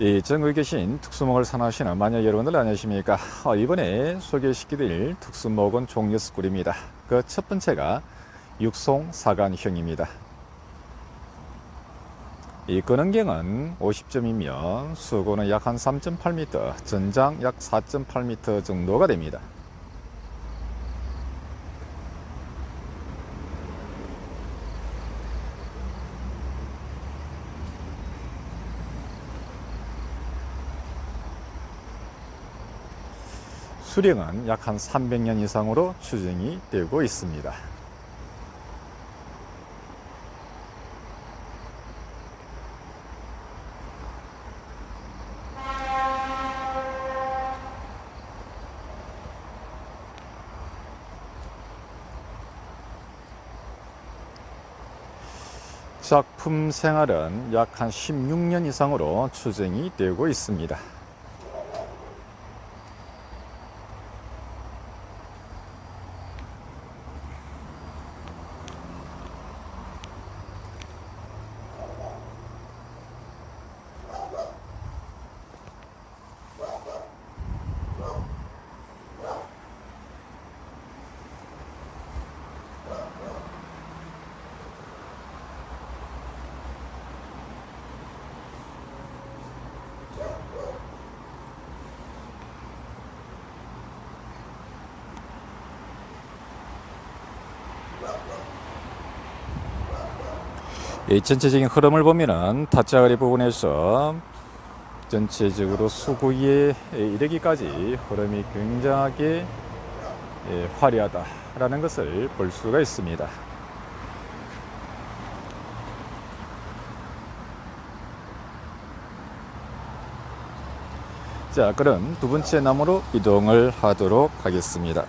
이 전국에 계신 특수목을 산하시는 마녀 여러분들 안녕하십니까? 어, 이번에 소개시켜드릴 특수목은 총 6그루입니다. 그 첫 번째가 육송 사간형입니다. 이 끄는경은 50점이면 수고는 약 한 3.8m, 전장 약 4.8m 정도가 됩니다. 수령은 약 한 300년 이상으로 추정이 되고 있습니다. 작품 생활은 약 한 16년 이상으로 추정이 되고 있습니다. 이 전체적인 흐름을 보면은 타짜거리 부분에서 전체적으로 수구에 이르기까지 흐름이 굉장하게 예, 화려하다라는 것을 볼 수가 있습니다. 자, 그럼 두 번째 나무로 이동을 하도록 하겠습니다.